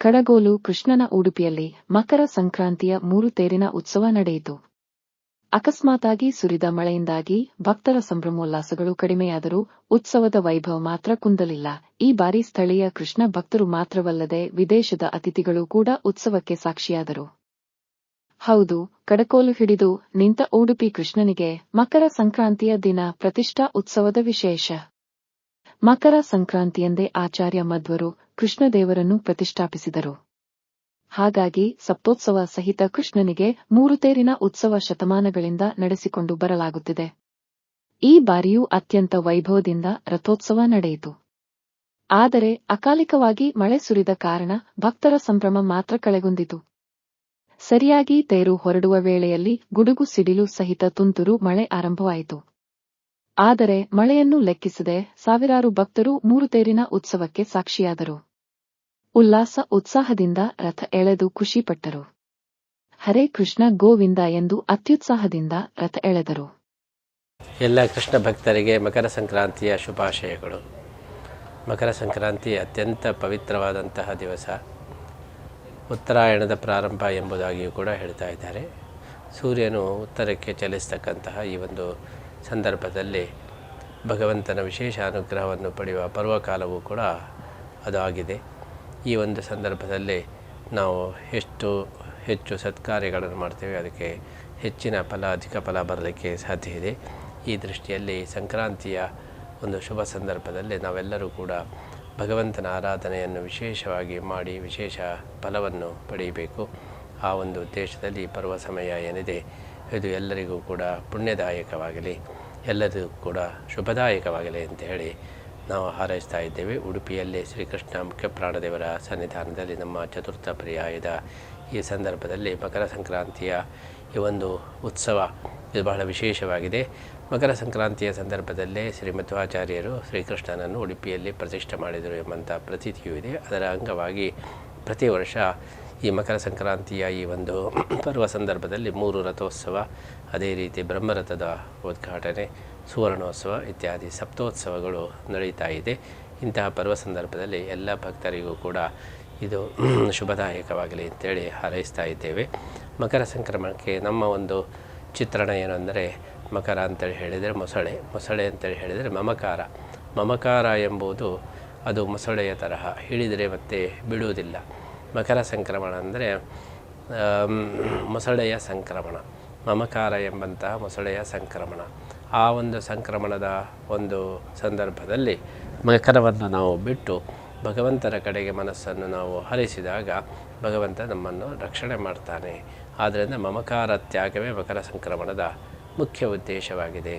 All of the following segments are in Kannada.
ಕಡಗೋಲು ಕೃಷ್ಣನ ಉಡುಪಿಯಲ್ಲಿ ಮಕರ ಸಂಕ್ರಾಂತಿಯ ಮೂರು ತೇರಿನ ಉತ್ಸವ ನಡೆಯಿತು. ಅಕಸ್ಮಾತಾಗಿ ಸುರಿದ ಮಳೆಯಿಂದಾಗಿ ಭಕ್ತರ ಸಂಭ್ರಮೋಲ್ಲಾಸಗಳು ಕಡಿಮೆಯಾದರೂ ಉತ್ಸವದ ವೈಭವ ಮಾತ್ರ ಕುಂದಲಿಲ್ಲ. ಈ ಬಾರಿ ಸ್ಥಳೀಯ ಕೃಷ್ಣ ಭಕ್ತರು ಮಾತ್ರವಲ್ಲದೆ ವಿದೇಶದ ಅತಿಥಿಗಳು ಕೂಡ ಉತ್ಸವಕ್ಕೆ ಸಾಕ್ಷಿಯಾದರು. ಹೌದು, ಕಡಕೋಲು ಹಿಡಿದು ನಿಂತ ಉಡುಪಿ ಕೃಷ್ಣನಿಗೆ ಮಕರ ಸಂಕ್ರಾಂತಿಯ ದಿನ ಪ್ರತಿಷ್ಠಾ ಉತ್ಸವದ ವಿಶೇಷ. ಮಕರ ಸಂಕ್ರಾಂತಿಯಂದೇ ಆಚಾರ್ಯ ಮಧ್ವರು ಕೃಷ್ಣದೇವರನ್ನು ಪ್ರತಿಷ್ಠಾಪಿಸಿದರು. ಹಾಗಾಗಿ ಸಪ್ತೋತ್ಸವ ಸಹಿತ ಕೃಷ್ಣನಿಗೆ ಮೂರು ತೇರಿನ ಉತ್ಸವ ಶತಮಾನಗಳಿಂದ ನಡೆಸಿಕೊಂಡು ಬರಲಾಗುತ್ತಿದೆ. ಈ ಬಾರಿಯೂ ಅತ್ಯಂತ ವೈಭವದಿಂದ ರಥೋತ್ಸವ ನಡೆಯಿತು. ಆದರೆ ಅಕಾಲಿಕವಾಗಿ ಮಳೆ ಸುರಿದ ಕಾರಣ ಭಕ್ತರ ಸಂಭ್ರಮ ಮಾತ್ರ ಕಳೆಗುಂದಿತು ಸರಿಯಾಗಿ ತೇರು ಹೊರಡುವ ವೇಳೆಯಲ್ಲಿ ಗುಡುಗು ಸಿಡಿಲು ಸಹಿತ ತುಂತುರು ಮಳೆ ಆರಂಭವಾಯಿತು. ಆದರೆ ಮಳೆಯನ್ನು ಲೆಕ್ಕಿಸದೆ ಸಾವಿರಾರು ಭಕ್ತರು ಮೂರು ತೇರಿನ ಉತ್ಸವಕ್ಕೆ ಸಾಕ್ಷಿಯಾದರು. ಉಲ್ಲಾಸ, ಉತ್ಸಾಹದಿಂದ ರಥ ಎಳೆದು ಖುಷಿಪಟ್ಟರು. ಹರೇ ಕೃಷ್ಣ ಗೋವಿಂದ ಎಂದು ಅತ್ಯುತ್ಸಾಹದಿಂದ ರಥ ಎಳೆದರು. ಎಲ್ಲ ಕೃಷ್ಣ ಭಕ್ತರಿಗೆ ಮಕರ ಸಂಕ್ರಾಂತಿಯ ಶುಭಾಶಯಗಳು. ಮಕರ ಸಂಕ್ರಾಂತಿ ಅತ್ಯಂತ ಪವಿತ್ರವಾದಂತಹ ದಿವಸ. ಉತ್ತರಾಯಣದ ಪ್ರಾರಂಭ ಎಂಬುದಾಗಿಯೂ ಕೂಡ ಹೇಳ್ತಾ ಇದ್ದಾರೆ. ಸೂರ್ಯನು ಉತ್ತರಕ್ಕೆ ಚಲಿಸ್ತಕ್ಕಂತಹ ಈ ಒಂದು ಸಂದರ್ಭದಲ್ಲಿ ಭಗವಂತನ ವಿಶೇಷ ಅನುಗ್ರಹವನ್ನು ಪಡೆಯುವ ಪರ್ವಕಾಲವೂ ಕೂಡ ಅದಾಗಿದೆ. ಈ ಒಂದು ಸಂದರ್ಭದಲ್ಲಿ ನಾವು ಎಷ್ಟು ಹೆಚ್ಚು ಸತ್ಕಾರ್ಯಗಳನ್ನು ಮಾಡ್ತೇವೆ, ಅದಕ್ಕೆ ಹೆಚ್ಚಿನ ಫಲ, ಅಧಿಕ ಫಲ ಬರಲಿಕ್ಕೆ ಸಾಧ್ಯ ಇದೆ. ಈ ದೃಷ್ಟಿಯಲ್ಲಿ ಸಂಕ್ರಾಂತಿಯ ಒಂದು ಶುಭ ಸಂದರ್ಭದಲ್ಲಿ ನಾವೆಲ್ಲರೂ ಕೂಡ ಭಗವಂತನ ಆರಾಧನೆಯನ್ನು ವಿಶೇಷವಾಗಿ ಮಾಡಿ ವಿಶೇಷ ಫಲವನ್ನು ಪಡೆಯಬೇಕು. ಆ ಒಂದು ಉದ್ದೇಶದಲ್ಲಿ ಪರ್ವ ಸಮಯ ಏನಿದೆ, ಇದು ಎಲ್ಲರಿಗೂ ಕೂಡ ಪುಣ್ಯದಾಯಕವಾಗಲಿ, ಎಲ್ಲರಿಗೂ ಕೂಡ ಶುಭದಾಯಕವಾಗಲಿ ಅಂತ ಹೇಳಿ ನಾವು ಹಾರೈಸ್ತಾ ಇದ್ದೇವೆ. ಉಡುಪಿಯಲ್ಲಿ ಶ್ರೀಕೃಷ್ಣ ಮುಖ್ಯ ಪ್ರಾಣದೇವರ ಸನ್ನಿಧಾನದಲ್ಲಿ ನಮ್ಮ ಚತುರ್ಥ ಪರ್ಯಾಯದ ಈ ಸಂದರ್ಭದಲ್ಲಿ ಮಕರ ಸಂಕ್ರಾಂತಿಯ ಈ ಒಂದು ಉತ್ಸವ ಇದು ಬಹಳ ವಿಶೇಷವಾಗಿದೆ. ಮಕರ ಸಂಕ್ರಾಂತಿಯ ಸಂದರ್ಭದಲ್ಲೇ ಶ್ರೀಮಧ್ವಾಚಾರ್ಯರು ಶ್ರೀಕೃಷ್ಣನನ್ನು ಉಡುಪಿಯಲ್ಲಿ ಪ್ರತಿಷ್ಠೆ ಮಾಡಿದರು ಎಂಬಂಥ ಪ್ರತೀತಿಯೂ ಇದೆ. ಅದರ ಅಂಗವಾಗಿ ಪ್ರತಿ ವರ್ಷ ಈ ಮಕರ ಸಂಕ್ರಾಂತಿಯ ಈ ಒಂದು ಪರ್ವ ಸಂದರ್ಭದಲ್ಲಿ ಮೂರು ರಥೋತ್ಸವ, ಅದೇ ರೀತಿ ಬ್ರಹ್ಮರಥದ ಉದ್ಘಾಟನೆ, ಸುವರ್ಣೋತ್ಸವ ಇತ್ಯಾದಿ ಸಪ್ತೋತ್ಸವಗಳು ನಡೀತಾ ಇದೆ. ಇಂತಹ ಪರ್ವ ಸಂದರ್ಭದಲ್ಲಿ ಎಲ್ಲ ಭಕ್ತರಿಗೂ ಕೂಡ ಇದು ಶುಭದಾಯಕವಾಗಲಿ ಅಂತೇಳಿ ಹಾರೈಸ್ತಾ ಇದ್ದೇವೆ. ಮಕರ ಸಂಕ್ರಮಣಕ್ಕೆ ನಮ್ಮ ಒಂದು ಚಿತ್ರಣ ಏನೆಂದರೆ, ಮಕರ ಅಂತೇಳಿ ಹೇಳಿದರೆ ಮೊಸಳೆ ಮೊಸಳೆ ಅಂತೇಳಿ ಹೇಳಿದರೆ ಮಮಕಾರ. ಮಮಕಾರ ಎಂಬುದು ಅದು ಮೊಸಳೆಯ ತರಹ ಹೇಳಿದರೆ ಮತ್ತೆ ಬಿಡುವುದಿಲ್ಲ. ಮಕರ ಸಂಕ್ರಮಣ ಅಂದರೆ ಮೊಸಳೆಯ ಸಂಕ್ರಮಣ, ಮಮಕಾರ ಎಂಬಂತಹ ಮೊಸಳೆಯ ಸಂಕ್ರಮಣ. ಆ ಒಂದು ಸಂಕ್ರಮಣದ ಒಂದು ಸಂದರ್ಭದಲ್ಲಿ ಮಕರವನ್ನು ನಾವು ಬಿಟ್ಟು ಭಗವಂತನ ಕಡೆಗೆ ಮನಸ್ಸನ್ನು ನಾವು ಹರಿಸಿದಾಗ ಭಗವಂತ ನಮ್ಮನ್ನು ರಕ್ಷಣೆ ಮಾಡ್ತಾನೆ. ಆದ್ದರಿಂದ ಮಮಕಾರ ತ್ಯಾಗವೇ ಮಕರ ಸಂಕ್ರಮಣದ ಮುಖ್ಯ ಉದ್ದೇಶವಾಗಿದೆ.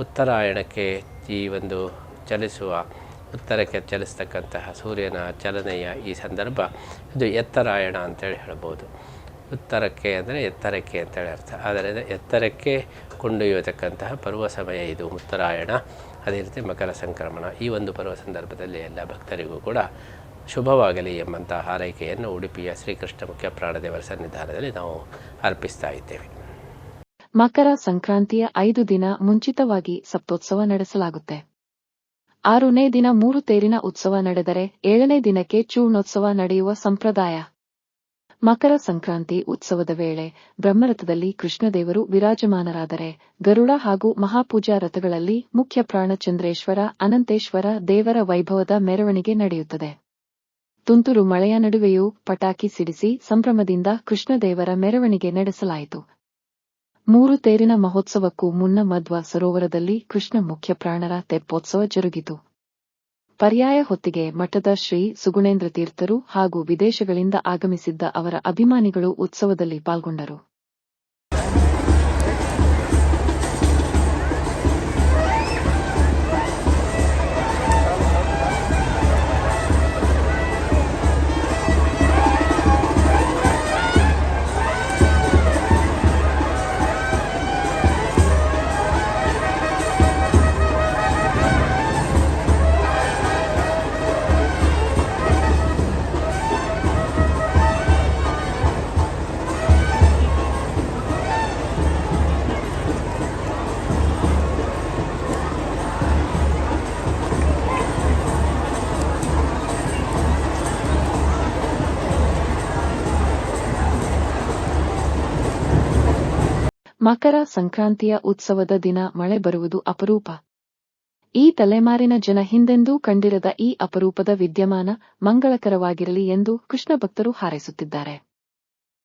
ಉತ್ತರಾಯಣಕ್ಕೆ ಈ ಒಂದು ಚಲಿಸುವ ಉತ್ತರಕ್ಕೆ ಚಲಿಸ್ತಕ್ಕಂತಹ ಸೂರ್ಯನ ಚಲನೆಯ ಈ ಸಂದರ್ಭ ಇದು ಎತ್ತರಾಯಣ ಅಂತೇಳಿ ಹೇಳ್ಬೋದು. ಉತ್ತರಕ್ಕೆ ಅಂದರೆ ಎತ್ತರಕ್ಕೆ ಅಂತೇಳಿ ಅರ್ಥ. ಆದರೆ ಎತ್ತರಕ್ಕೆ ಕೊಂಡೊಯ್ಯತಕ್ಕಂತಹ ಪರ್ವ ಸಮಯ ಇದು, ಉತ್ತರಾಯಣ. ಅದೇ ರೀತಿ ಮಕರ ಸಂಕ್ರಮಣ. ಈ ಒಂದು ಪರ್ವ ಸಂದರ್ಭದಲ್ಲಿ ಎಲ್ಲ ಭಕ್ತರಿಗೂ ಕೂಡ ಶುಭವಾಗಲಿ ಎಂಬಂತಹ ಹಾರೈಕೆಯನ್ನು ಉಡುಪಿಯ ಶ್ರೀಕೃಷ್ಣ ಮುಖ್ಯ ಪ್ರಾಣದೇವರ ಸನ್ನಿಧಾನದಲ್ಲಿ ನಾವು ಅರ್ಪಿಸ್ತಾ ಇದ್ದೇವೆ. ಮಕರ ಸಂಕ್ರಾಂತಿಯ ಐದು ದಿನ ಮುಂಚಿತವಾಗಿ ಸಪ್ತೋತ್ಸವ ನಡೆಸಲಾಗುತ್ತೆ. ಆರನೇ ದಿನ ಮೂರು ತೇರಿನ ಉತ್ಸವ ನಡೆದರೆ ಏಳನೇ ದಿನಕ್ಕೆ ಚೂರ್ಣೋತ್ಸವ ನಡೆಯುವ ಸಂಪ್ರದಾಯ. ಮಕರ ಸಂಕ್ರಾಂತಿ ಉತ್ಸವದ ವೇಳೆ ಬ್ರಹ್ಮರಥದಲ್ಲಿ ಕೃಷ್ಣದೇವರು ವಿರಾಜಮಾನರಾದರೆ ಗರುಡ ಹಾಗೂ ಮಹಾಪೂಜಾ ರಥಗಳಲ್ಲಿ ಮುಖ್ಯ ಪ್ರಾಣಚಂದ್ರೇಶ್ವರ, ಅನಂತೇಶ್ವರ ದೇವರ ವೈಭವದ ಮೆರವಣಿಗೆ ನಡೆಯುತ್ತದೆ. ತುಂತುರು ಮಳೆಯ ನಡುವೆಯೂ ಪಟಾಕಿ ಸಿಡಿಸಿ ಸಂಭ್ರಮದಿಂದ ಕೃಷ್ಣದೇವರ ಮೆರವಣಿಗೆ ನಡೆಸಲಾಯಿತು. ಮೂರು ತೇರಿನ ಮಹೋತ್ಸವಕ್ಕೂ ಮುನ್ನ ಮಧ್ವ ಸರೋವರದಲ್ಲಿ ಕೃಷ್ಣ ಮುಖ್ಯ ಪ್ರಾಣರ ತೆಪ್ಪೋತ್ಸವ ಜರುಗಿತು. ಪರ್ಯಾಯ ಹೊತ್ತಿಗೆ ಮಠದ ಶ್ರೀ ಸುಗುಣೇಂದ್ರ ತೀರ್ಥರು ಹಾಗೂ ವಿದೇಶಗಳಿಂದ ಆಗಮಿಸಿದ್ದ ಅವರ ಅಭಿಮಾನಿಗಳು ಉತ್ಸವದಲ್ಲಿ ಪಾಲ್ಗೊಂಡರು. ಮಕರ ಸಂಕ್ರಾಂತಿಯ ಉತ್ಸವದ ದಿನ ಮಳೆ ಬರುವುದು ಅಪರೂಪ. ಈ ತಲೆಮಾರಿನ ಜನ ಹಿಂದೆಂದೂ ಕಂಡಿರದ ಈ ಅಪರೂಪದ ವಿದ್ಯಮಾನ ಮಂಗಳಕರವಾಗಿರಲಿ ಎಂದು ಕೃಷ್ಣ ಭಕ್ತರು ಹಾರೈಸುತ್ತಿದ್ದಾರೆ.